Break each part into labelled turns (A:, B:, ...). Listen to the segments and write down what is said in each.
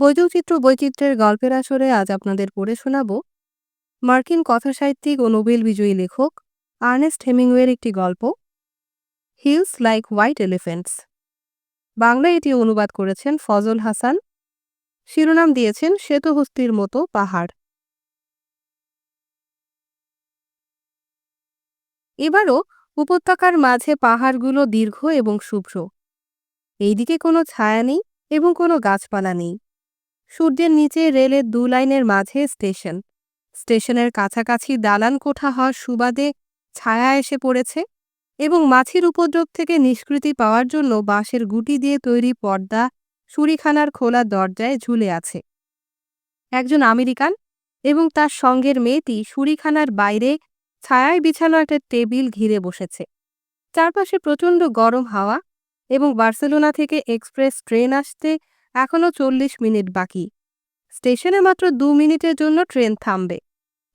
A: বৈচিত্র্য বৈচিত্র্যের গল্পের আসরে আজ আপনাদের পড়ে শোনাব। মার্কিন কথাসাহিত্যিক ও নোবেল বিজয়ী লেখক আর্নেস্ট হেমিংওয়ের একটি গল্প, হিলস লাইক হোয়াইট এলিফেন্টস। বাংলায় এটি অনুবাদ করেছেন ফজল হাসান। শিরোনাম দিয়েছেন শ্বেতহস্তির মতো পাহাড়। এবারও উপত্যকার মাঝে পাহাড়গুলো দীর্ঘ এবং শুভ্র। এইদিকে কোনো ছায়া নেই এবং কোনো গাছপালা নেই। সূর্যের নিচে রেলের দু লাইনের মাঝে স্টেশন। স্টেশনের কাছাকাছি দালান কোঠা হওয়ার সুবাদে ছায়া এসে পড়েছে এবং মাছির উপদ্রব থেকে নিষ্কৃতি পাওয়ার জন্য বাঁশের গুটি দিয়ে তৈরি পর্দা সুরিখানার খোলা দরজায় ঝুলে আছে। একজন আমেরিকান এবং তার সঙ্গের মেয়েটি সুরিখানার বাইরে ছায়ায় বিছানো একটা টেবিল ঘিরে বসেছে। চারপাশে প্রচণ্ড গরম হাওয়া এবং বার্সেলোনা থেকে এক্সপ্রেস ট্রেন আসতে এখনও চল্লিশ মিনিট বাকি। স্টেশনে মাত্র দু মিনিটের জন্য ট্রেন থামবে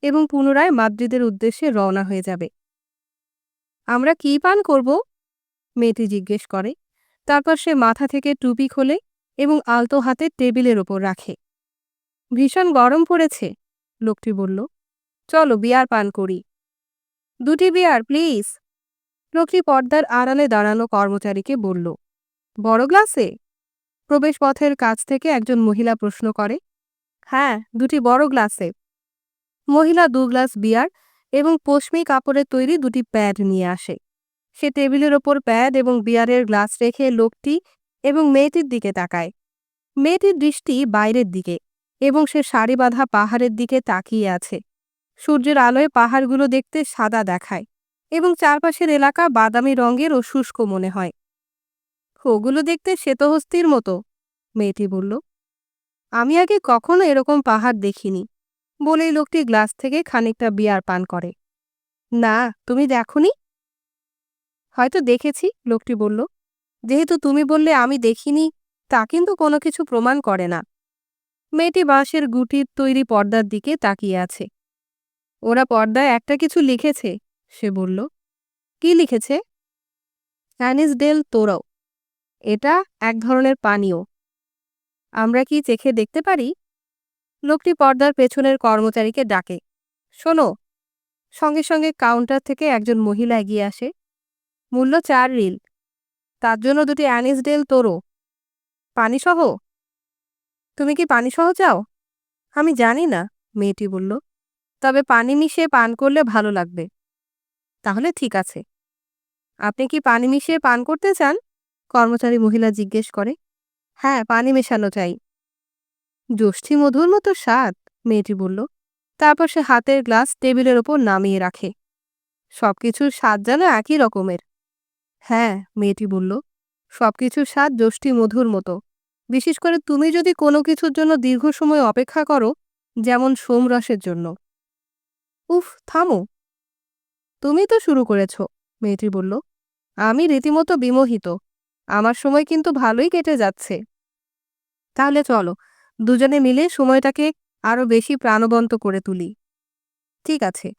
A: এবং পুনরায় মাদ্রিদের উদ্দেশ্যে রওনা হয়ে যাবে। আমরা কী পান করব? মেয়েটি জিজ্ঞেস করে। তারপর সে মাথা থেকে টুপি খোলে এবং আলতো হাতে টেবিলের ওপর রাখে। ভীষণ গরম পড়েছে, লোকটি বলল। চলো বিয়ার পান করি। দুটি বিয়ার, প্লিজ। লোকটি পর্দার আড়ালে দাঁড়ানো কর্মচারীকে বলল, বড় গ্লাসে প্রবেশপথের কাছ থেকে একজন মহিলা প্রশ্ন করে হ্যাঁ দুটি বড় গ্লাসে। মহিলা দু গ্লাস বিয়ার এবং পশমি কাপড়ের তৈরি দুটি প্যাড নিয়ে আসে। সে টেবিলের ওপর প্যাড এবং বিয়ারের গ্লাস রেখে লোকটি এবং মেয়েটির দিকে তাকায়। মেয়েটির দৃষ্টি বাইরের দিকে এবং সে সারি বাঁধা পাহাড়ের দিকে তাকিয়ে আছে। সূর্যের আলোয় পাহাড়গুলো দেখতে সাদা দেখায় এবং চারপাশের এলাকা বাদামি রঙের ও শুষ্ক মনে হয়। ওগুলো দেখতে শ্বেতহস্তির মতো। মেয়েটি বলল, আমি আগে কখনো এরকম পাহাড় দেখিনি। বলেই লোকটি গ্লাস থেকে খানিকটা বিয়ার পান করে। না, তুমি দেখনি? হয়তো দেখেছি, লোকটি বলল। যেহেতু তুমি বললে আমি দেখিনি, তা কিন্তু কোনো কিছু প্রমাণ করে না। মেয়েটি বাঁশের গুটির তৈরি পর্দার দিকে তাকিয়ে আছে। ওরা পর্দায় একটা কিছু লিখেছে, সে বলল। কি লিখেছে? অ্যানিস ডেল তোরাও। এটা এক ধরনের পানীয়। আমরা কি চেখে দেখতে পারি? লোকটি পর্দার পেছনের কর্মচারীকে ডাকে। শোনো, সঙ্গে সঙ্গে কাউন্টার থেকে একজন মহিলা এগিয়ে আসে। মূল্য চার রিল। তার জন্য দুটি অ্যানিস ডেল তোরো। পানিসহ? তুমি কি পানিসহ চাও? আমি জানি না, মেয়েটি বলল। তবে পানি মিশিয়ে পান করলে ভালো লাগবে। তাহলে ঠিক আছে। আপনি কি পানি মিশিয়ে পান করতে চান? কর্মচারী মহিলা জিজ্ঞেস করে হ্যাঁ পানি মেশানো চাই। জ্যোষ্ঠী মধুর মতো স্বাদ, মেয়েটি বলল। তারপর সে হাতের গ্লাস টেবিলের ওপর নামিয়ে রাখে। সবকিছুর স্বাদ যেন একই রকমের। হ্যাঁ মেয়েটি বলল, সবকিছুর স্বাদ জ্যোষ্ঠী মধুর মতো। বিশেষ করে তুমি যদি কোনো কিছুর জন্য দীর্ঘ সময় অপেক্ষা করো, যেমন সোমরসের জন্য। উফ, থামো। তুমি তো শুরু করেছ, মেয়েটি বলল। আমি রীতিমতো বিমোহিত। আমার সময় কিন্তু ভালোই কেটে যাচ্ছে। তাহলে চলো, দুজনে মিলে সময়টাকে আরও বেশি প্রাণবন্ত করে তুলি। ঠিক আছে,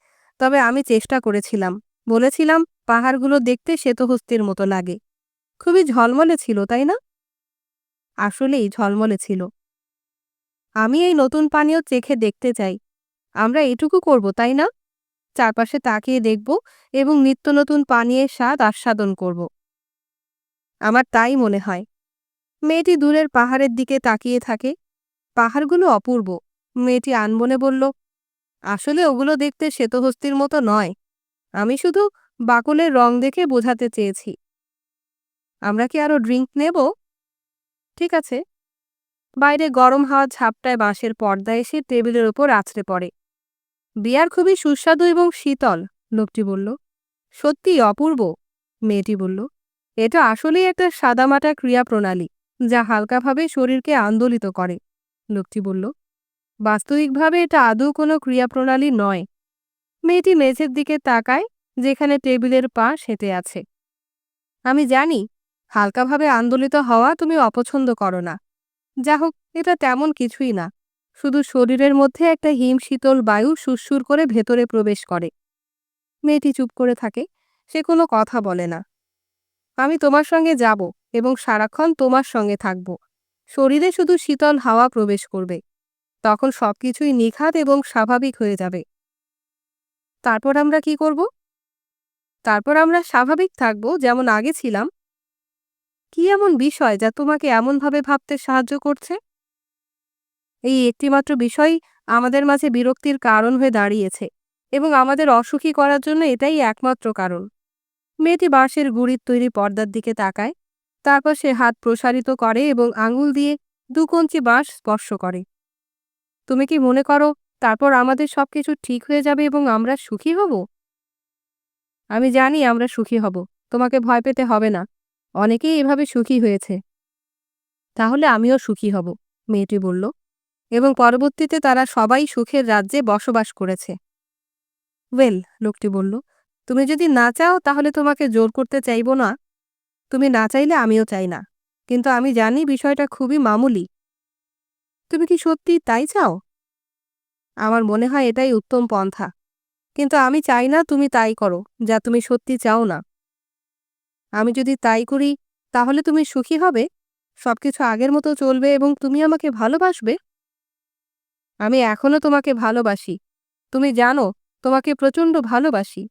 A: তবে আমি চেষ্টা করেছিলাম। বলেছিলাম, পাহাড়গুলো দেখতে শ্বেতহস্তির মতো লাগে। খুবই ঝলমলে ছিল, তাই না? আসলেই ঝলমলে ছিল। আমি এই নতুন পানীয় চেখে দেখতে চাই। আমরা এটুকু করব, তাই না? চারপাশে তাকিয়ে দেখব এবং নিত্য নতুন পানীয়ের স্বাদ আস্বাদন করব। আমার তাই মনে হয়। মেয়েটি দূরের পাহাড়ের দিকে তাকিয়ে থাকে। পাহাড়গুলো অপূর্ব। মেয়েটি আনবনে বলল, আসলে ওগুলো দেখতে শ্বেতহস্তির মতো নয়। আমি শুধু বাকলের রং দেখে বোঝাতে চেয়েছি। আমরা কি আরও ড্রিঙ্ক নেব? ঠিক আছে। বাইরে গরম হাওয়া ঝাপটায় বাঁশের পর্দা এসে টেবিলের ওপর আছড়ে পড়ে। বিয়ার খুবই সুস্বাদু এবং শীতল, লোকটি বলল। সত্যি অপূর্ব, মেয়েটি বলল। এটা আসলেই একটা সাদামাটা ক্রিয়া প্রণালী যা হালকাভাবে শরীরকে আন্দোলিত করে। লোকটি বলল, বাস্তবিকভাবে এটা আদৌ কোনো ক্রিয়া প্রণালী নয়। মেয়েটি মেঝের দিকে তাকায়, যেখানে টেবিলের পা সেঁতে আছে। আমি জানি, হালকাভাবে আন্দোলিত হওয়া তুমি অপছন্দ করো না। যা হোক, এটা তেমন কিছুই না। শুধু শরীরের মধ্যে একটা হিম শীতল বায়ু সুরসুর করে ভেতরে প্রবেশ করে। মেয়েটি চুপ করে থাকে, সে কোনো কথা বলে না। আমি তোমার সঙ্গে যাব এবং সারাক্ষণ তোমার সঙ্গে থাকব। শরীরে শুধু শীতল হাওয়া প্রবেশ করবে। তখন সবকিছুই নিখাত এবং স্বাভাবিক হয়ে যাবে। তারপর আমরা কি করব? তারপর আমরা স্বাভাবিক থাকব যেমন আগে ছিলাম। কি এমন বিষয় যা তোমাকে এমনভাবে ভাবতে সাহায্য করছে? এই একটিমাত্র বিষয় আমাদের মাঝে বিরক্তির কারণ হয়ে দাঁড়িয়েছে এবং আমাদের অসুখী করার জন্য এটাই একমাত্র কারণ। মেয়েটি বাঁশের গুড়ির তৈরি পর্দার দিকে তাকায়। তারপর সে হাত প্রসারিত করে এবং আঙুল দিয়ে দু কঞ্চি বাঁশ স্পর্শ করে। তুমি কি মনে করো, তারপর আমাদের সবকিছু ঠিক হয়ে যাবে এবং আমরা সুখী হব? আমি জানি আমরা সুখী হব, তোমাকে ভয় পেতে হবে না। অনেকেই এভাবে সুখী হয়েছে। তাহলে আমিও সুখী হব, মেয়েটি বলল। এবং পরবর্তীতে তারা সবাই সুখের রাজ্যে বসবাস করেছে। ওয়েল, লোকটি বলল তুমি যদি না চাও, তাহলে তোমাকে জোর করতে চাইব না। তুমি না চাইলে আমিও চাই না। কিন্তু আমি জানি বিষয়টা খুবই মামুলি। তুমি কি সত্যি তাই চাও? আমার মনে হয় এটাই উত্তম পন্থা। কিন্তু আমি চাই না তুমি তাই করো, যা তুমি সত্যি চাও না। আমি যদি তাই করি, তাহলে তুমি সুখী হবে? সবকিছু আগের মতো চলবে এবং তুমি আমাকে ভালোবাসবে? আমি এখনও তোমাকে ভালোবাসি। তুমি জানো, তোমাকে প্রচণ্ড ভালোবাসি।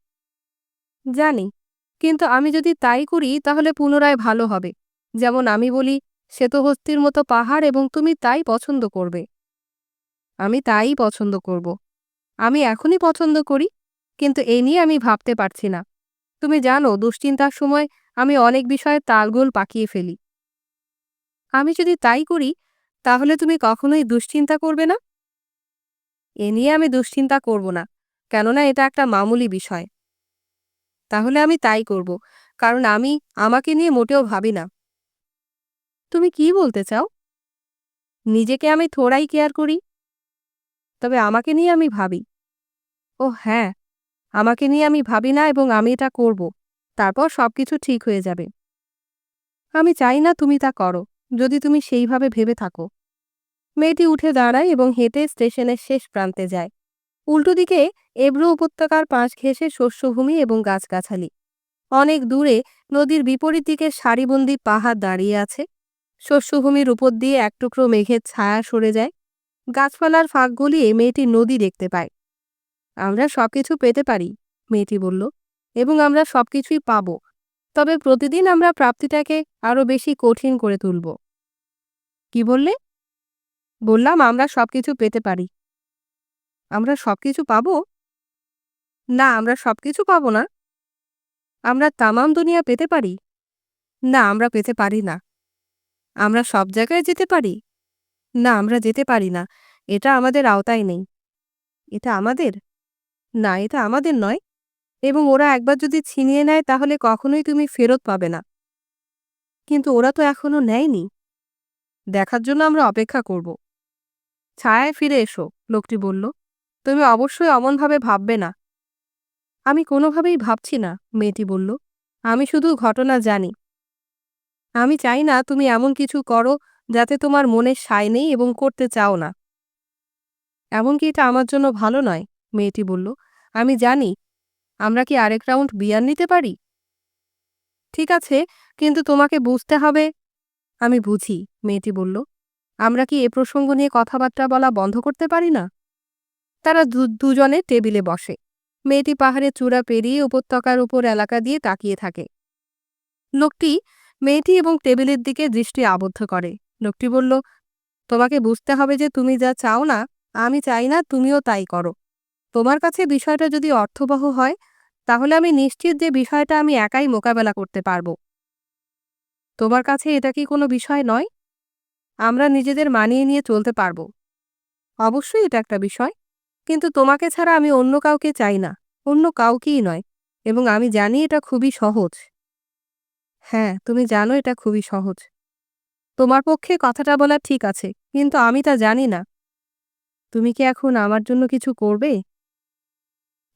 A: জানি। কিন্তু আমি যদি তাই করি, তাহলে পুনরায় ভালো হবে। যেমন আমি বলি শ্বেতহস্তির মতো পাহাড় এবং তুমি তাই পছন্দ করবে। আমি তাই পছন্দ করব। আমি এখনই পছন্দ করি, কিন্তু এ নিয়ে আমি ভাবতে পারছি না। তুমি জানো, দুশ্চিন্তার সময় আমি অনেক বিষয়ে তালগোল পাকিয়ে ফেলি। আমি যদি তাই করি, তাহলে তুমি কখনোই দুশ্চিন্তা করবে না? এ নিয়ে আমি দুশ্চিন্তা করব না, কেননা এটা একটা মামুলি বিষয়। তাহলে আমি তাই করব। কারণ আমি আমাকে নিয়ে মোটেও ভাবি না। তুমি কি বলতে চাও? নিজেকে আমি থোড়াই কেয়ার করি? তবে আমাকে নিয়ে আমি ভাবি। ও হ্যাঁ। আমাকে নিয়ে আমি ভাবি না এবং আমি এটা করব। তারপর সবকিছু ঠিক হয়ে যাবে। আমি চাই না তুমি তা করো। যদি তুমি সেইভাবে ভেবে থাকো। মেয়েটি উঠে দাঁড়ায় এবং হেঁটে স্টেশনের শেষ প্রান্তে যায়। উল্টো দিকে এব্রো উপত্যকার পাশ ঘেঁষে শস্যভূমি এবং গাছগাছালি। অনেক দূরে নদীর বিপরীত দিকে সারিবন্দি পাহাড় দাঁড়িয়ে আছে। শস্যভূমির উপর দিয়ে এক টুকরো মেঘের ছায়া সরে যায়। গাছপালার ফাঁক গলিয়ে মেয়েটি নদী দেখতে পায়। আমরা সবকিছু পেতে পারি, মেয়েটি বলল, এবং আমরা সবকিছুই পাব। তবে প্রতিদিন আমরা প্রাপ্তিটাকে আরও বেশি কঠিন করে তুলব। কি বললে? বললাম, আমরা সবকিছু পেতে পারি। আমরা সবকিছু পাবো? না, আমরা সবকিছু পাবো না। আমরা তামাম দুনিয়া পেতে পারি? না, আমরা পেতে পারি না। আমরা সব জায়গায় যেতে পারি? না, আমরা যেতে পারি না। এটা আমাদের আওতায় নেই। এটা আমাদের? না, এটা আমাদের নয়। এবং ওরা একবার যদি ছিনিয়ে নেয়, তাহলে কখনোই তুমি ফেরত পাবে না। কিন্তু ওরা তো এখনও নেয়নি। দেখার জন্য আমরা অপেক্ষা করব। ছায়ায় ফিরে এসো, লোকটি বলল। তুমি অবশ্যই অমনভাবে ভাববে না। আমি কোনোভাবেই ভাবছি না, মেয়েটি বলল। আমি শুধু ঘটনা জানি। আমি চাই না তুমি এমন কিছু করো যাতে তোমার মনে সায় নেই এবং করতে চাও না। এমনকি এটা আমার জন্য ভালো নয়, মেয়েটি বলল। আমি জানি, আমরা কি আরেক রাউন্ড বিয়ার নিতে পারি? ঠিক আছে, কিন্তু তোমাকে বুঝতে হবে। আমি বুঝি, মেয়েটি বলল। আমরা কি এ প্রসঙ্গ নিয়ে কথাবার্তা বলা বন্ধ করতে পারি না? তারা দুজনে টেবিলে বসে। মেয়েটি পাহাড়ের চূড়া পেরিয়ে উপত্যকার উপর এলাকা দিয়ে তাকিয়ে থাকে। লোকটি, মেয়েটি এবং টেবিলের দিকে দৃষ্টি আবদ্ধ করে। লোকটি বলল, তোমাকে বুঝতে হবে যে তুমি যা চাও না, আমি চাই না, তুমিও তাই করো। তোমার কাছে বিষয়টা যদি অর্থবহ হয়, তাহলে আমি নিশ্চিত যে বিষয়টা আমি একাই মোকাবেলা করতে পারব। তোমার কাছে এটা কি কোনো বিষয় নয়? আমরা নিজেদের মানিয়ে নিয়ে চলতে পারব। অবশ্যই এটা একটা বিষয়। কিন্তু তোমাকে ছাড়া আমি অন্য কাউকে চাই না, অন্য কাউকেই নয়, এবং আমি জানি এটা খুবই সহজ। হ্যাঁ তুমি জানো এটা খুবই সহজ। তোমার পক্ষে কথাটা বলা ঠিক আছে, কিন্তু আমি তা জানি না। তুমি কি এখন আমার জন্য কিছু করবে?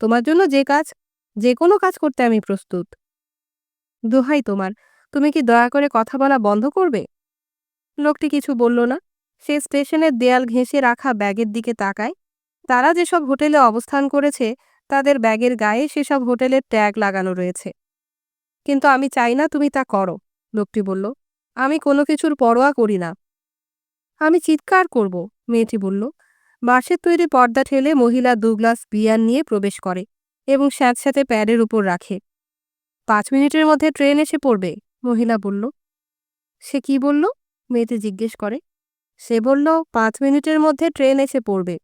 A: তোমার জন্য যে কাজ, যে কোনো কাজ করতে আমি প্রস্তুত। দোহাই তোমার, তুমি কি দয়া করে কথা বলা বন্ধ করবে? লোকটি কিছু বলল না, সে স্টেশনের দেয়াল ঘেঁষে রাখা ব্যাগের দিকে তাকায় তারা যেসব হোটেলে অবস্থান করেছে, তাদের ব্যাগের গায়ে সেসব হোটেলের ট্যাগ লাগানো রয়েছে। কিন্তু আমি চাই না তুমি তা করো, লোকটি বলল। আমি কোনো কিছুর পরোয়া করি না। আমি চিৎকার করব, মেয়েটি বলল। বাঁশের তৈরি পর্দা ঠেলে মহিলা দু গ্লাস বিয়ার নিয়ে প্রবেশ করে এবং স্যাঁতস্যাঁতে প্যাডের উপর রাখে। পাঁচ মিনিটের মধ্যে ট্রেন এসে পড়বে, মহিলা বলল। সে কি বলল? মেয়েটি জিজ্ঞেস করে। সে বলল, পাঁচ মিনিটের মধ্যে ট্রেন এসে পড়বে।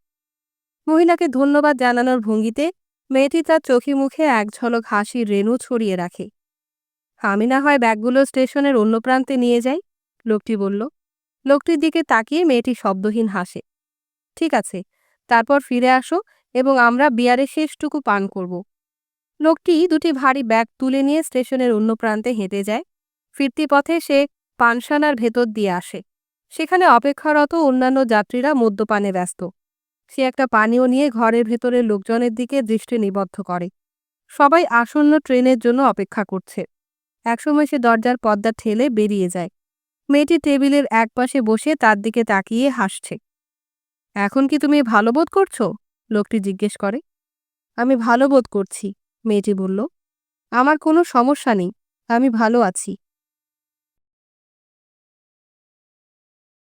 A: মহিলাকে ধন্যবাদ জানানোর ভঙ্গিতে মেয়েটি তার চোখে মুখে এক ঝলক হাসির রেণু ছড়িয়ে রাখে। আমি না হয় ব্যাগগুলো স্টেশনের অন্য প্রান্তে নিয়ে যাই, লোকটি বলল। লোকটির দিকে তাকিয়ে মেয়েটি শব্দহীন হাসে। ঠিক আছে, তারপর ফিরে আসো এবং আমরা বিয়ারের শেষটুকু পান করব। লোকটি দুটি ভারী ব্যাগ তুলে নিয়ে স্টেশনের অন্য প্রান্তে হেঁটে যায়। ফিরতি পথে সে পানশানার ভেতর দিয়ে আসে। সেখানে অপেক্ষারত অন্যান্য যাত্রীরা মদ্যপানে ব্যস্ত। সে একটা পানীয় নিয়ে ঘরের ভেতরের লোকজনের দিকে দৃষ্টি নিবদ্ধ করে। সবাই আসন্ন ট্রেনের জন্য অপেক্ষা করছে। একসময় সে দরজার পর্দা ঠেলে বেরিয়ে যায়। মেয়েটি টেবিলের একপাশে বসে তার দিকে তাকিয়ে হাসছে। এখন কি তুমি ভালো বোধ করছ? লোকটি জিজ্ঞেস করে। আমি ভালো বোধ করছি, মেয়েটি বলল। আমার কোনো সমস্যা নেই, আমি ভালো আছি।